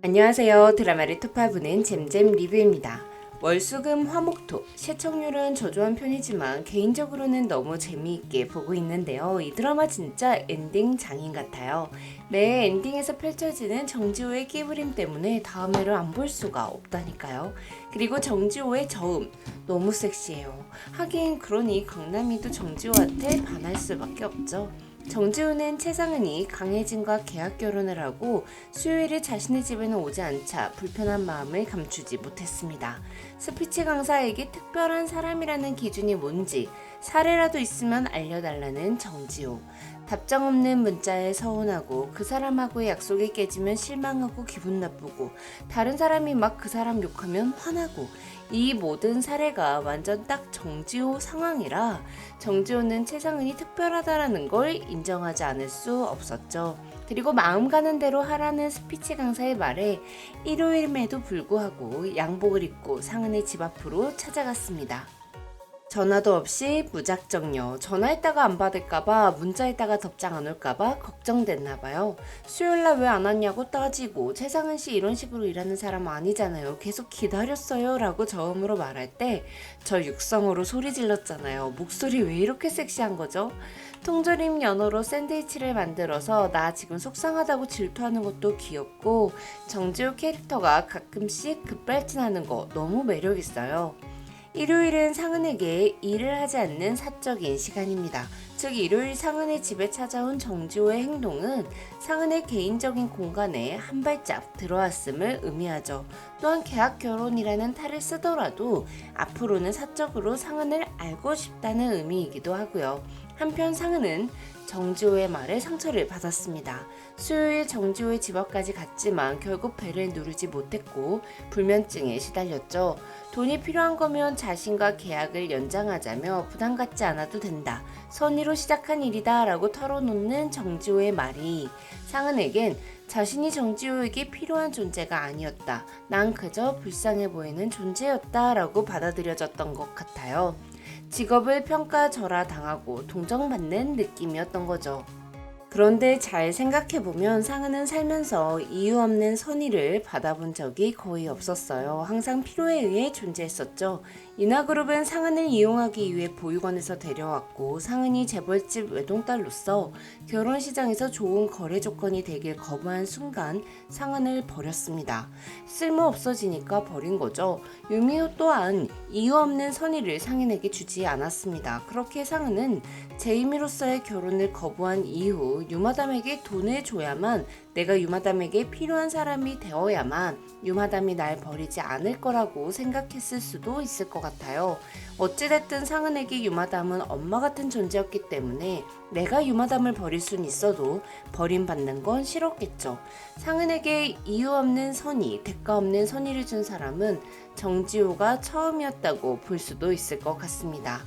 안녕하세요. 드라마를 토파보는 잼잼 리뷰입니다. 월수금 화목토 시청률은 저조한 편이지만 개인적으로는 너무 재미있게 보고 있는데요. 이 드라마 진짜 엔딩 장인 같아요. 매 엔딩에서 펼쳐지는 정지호의 끼부림 때문에 다음 회를 안 볼 수가 없다니까요. 그리고 정지호의 저음 너무 섹시해요. 하긴 그러니 강남이도 정지호한테 반할 수밖에 없죠. 정지훈은 최상은이 강혜진과 계약 결혼을 하고 수요일에 자신의 집에는 오지 않자 불편한 마음을 감추지 못했습니다. 스피치 강사에게 특별한 사람이라는 기준이 뭔지 사례라도 있으면 알려달라는 정지호. 답장 없는 문자에 서운하고 그 사람하고의 약속이 깨지면 실망하고 기분 나쁘고 다른 사람이 막 그 사람 욕하면 화나고 이 모든 사례가 완전 딱 정지호 상황이라 정지호는 최상은이 특별하다라는 걸 인정하지 않을 수 없었죠. 그리고 마음 가는 대로 하라는 스피치 강사의 말에 일요일임에도 불구하고 양복을 입고 상은의 집 앞으로 찾아갔습니다. 전화도 없이 무작정요. 전화했다가 안 받을까봐 문자했다가 답장 안 올까봐 걱정됐나봐요. 수요일날 왜 안 왔냐고 따지고 최상은 씨 이런 식으로 일하는 사람 아니잖아요. 계속 기다렸어요. 라고 저음으로 말할 때 저 육성으로 소리 질렀잖아요. 목소리 왜 이렇게 섹시한 거죠? 통조림 연어로 샌드위치를 만들어서 나 지금 속상하다고 질투하는 것도 귀엽고 정지호 캐릭터가 가끔씩 급발진하는 거 너무 매력있어요. 일요일은 상은에게 일을 하지 않는 사적인 시간입니다. 즉 일요일 상은의 집에 찾아온 정지호의 행동은 상은의 개인적인 공간에 한 발짝 들어왔음을 의미하죠. 또한 계약 결혼이라는 탈을 쓰더라도 앞으로는 사적으로 상은을 알고 싶다는 의미이기도 하고요. 한편 상은은 정지호의 말에 상처를 받았습니다. 수요일 정지호의 집 앞까지 갔지만 결국 배를 누르지 못했고 불면증에 시달렸죠. 돈이 필요한 거면 자신과 계약을 연장하자며 부담 갖지 않아도 된다. 선의로 시작한 일이다 라고 털어놓는 정지호의 말이 상은에겐 자신이 정지호에게 필요한 존재가 아니었다. 난 그저 불쌍해 보이는 존재였다 라고 받아들여졌던 것 같아요. 직업을 평가절하 당하고 동정받는 느낌이었던 거죠. 그런데 잘 생각해보면 상은은 살면서 이유 없는 선의를 받아본 적이 거의 없었어요. 항상 필요에 의해 존재했었죠. 인하그룹은 상은을 이용하기 위해 보육원에서 데려왔고 상은이 재벌집 외동딸로서 결혼 시장에서 좋은 거래 조건이 되길 거부한 순간 상은을 버렸습니다. 쓸모 없어지니까 버린 거죠. 유미호 또한 이유 없는 선의를 상인에게 주지 않았습니다. 그렇게 상은은 제이미로서의 결혼을 거부한 이후 유마담에게 돈을 줘야만 내가 유마담에게 필요한 사람이 되어야만 유마담이 날 버리지 않을 거라고 생각했을 수도 있을 것 같아요. 어찌됐든 상은에게 유마담은 엄마 같은 존재였기 때문에 내가 유마담을 버릴 순 있어도 버림받는 건 싫었겠죠. 상은에게 이유 없는 선의, 대가 없는 선의를 준 사람은 정지호가 처음이었다고 볼 수도 있을 것 같습니다.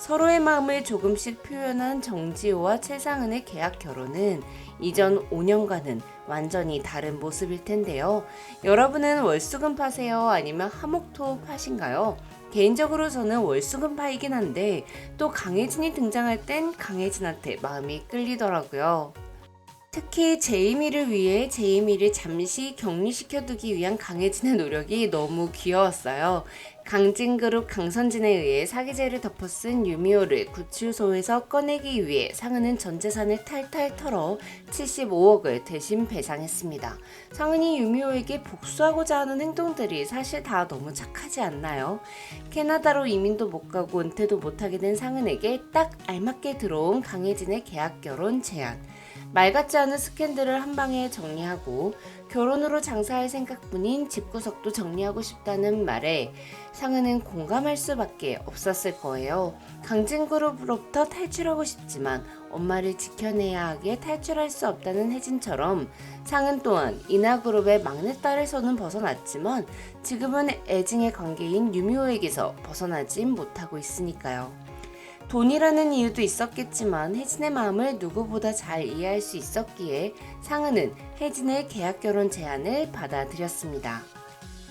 서로의 마음을 조금씩 표현한 정지호와 최상은의 계약 결혼은 이전 5년과는 완전히 다른 모습일 텐데요. 여러분은 월수금 파세요? 아니면 하목토 파신가요? 개인적으로 저는 월수금 파이긴 한데 또 강혜진이 등장할 땐 강혜진한테 마음이 끌리더라고요. 특히 제이미를 위해 제이미를 잠시 격리시켜두기 위한 강혜진의 노력이 너무 귀여웠어요. 강진그룹 강선진에 의해 사기죄를 덮어쓴 유미호를 구치소에서 꺼내기 위해 상은은 전 재산을 탈탈 털어 75억을 대신 배상했습니다. 상은이 유미호에게 복수하고자 하는 행동들이 사실 다 너무 착하지 않나요? 캐나다로 이민도 못 가고 은퇴도 못하게 된 상은에게 딱 알맞게 들어온 강혜진의 계약 결혼 제안. 말 같지 않은 스캔들을 한 방에 정리하고 결혼으로 장사할 생각뿐인 집구석도 정리하고 싶다는 말에 상은은 공감할 수밖에 없었을 거예요. 강진그룹으로부터 탈출하고 싶지만 엄마를 지켜내야 하기에 탈출할 수 없다는 혜진처럼 상은 또한 인하그룹의 막내딸에서는 벗어났지만 지금은 애증의 관계인 유미호에게서 벗어나진 못하고 있으니까요. 돈이라는 이유도 있었겠지만 혜진의 마음을 누구보다 잘 이해할 수 있었기에 상은은 혜진의 계약 결혼 제안을 받아들였습니다.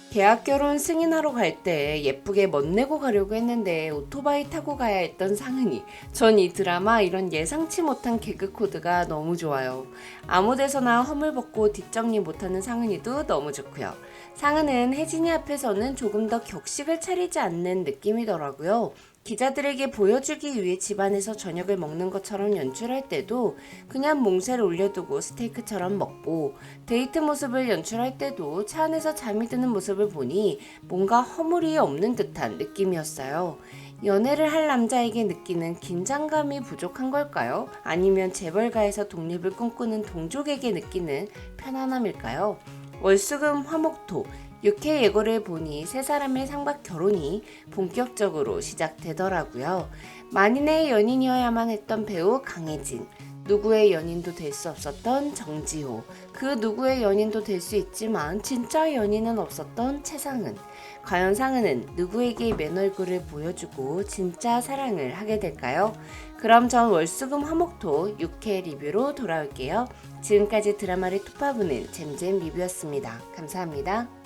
계약 결혼 승인하러 갈 때 예쁘게 멋내고 가려고 했는데 오토바이 타고 가야 했던 상은이. 전 이 드라마 이런 예상치 못한 개그 코드가 너무 좋아요. 아무 데서나 허물 벗고 뒷정리 못하는 상은이도 너무 좋고요. 상은은 혜진이 앞에서는 조금 더 격식을 차리지 않는 느낌이더라고요. 기자들에게 보여주기 위해 집안에서 저녁을 먹는 것처럼 연출할 때도 그냥 몽쇠를 올려두고 스테이크처럼 먹고 데이트 모습을 연출할 때도 차 안에서 잠이 드는 모습을 보니 뭔가 허물이 없는 듯한 느낌이었어요. 연애를 할 남자에게 느끼는 긴장감이 부족한 걸까요? 아니면 재벌가에서 독립을 꿈꾸는 동족에게 느끼는 편안함일까요? 월수금 화목토 육회 예고를 보니 세 사람의 상박 결혼이 본격적으로 시작되더라고요. 만인의 연인이어야만 했던 배우 강혜진, 누구의 연인도 될 수 없었던 정지호, 그 누구의 연인도 될 수 있지만 진짜 연인은 없었던 최상은. 과연 상은은 누구에게 맨 얼굴을 보여주고 진짜 사랑을 하게 될까요? 그럼 전 월수금 화목토 6회 리뷰로 돌아올게요. 지금까지 드라마를 톱파보는 잼잼 리뷰였습니다. 감사합니다.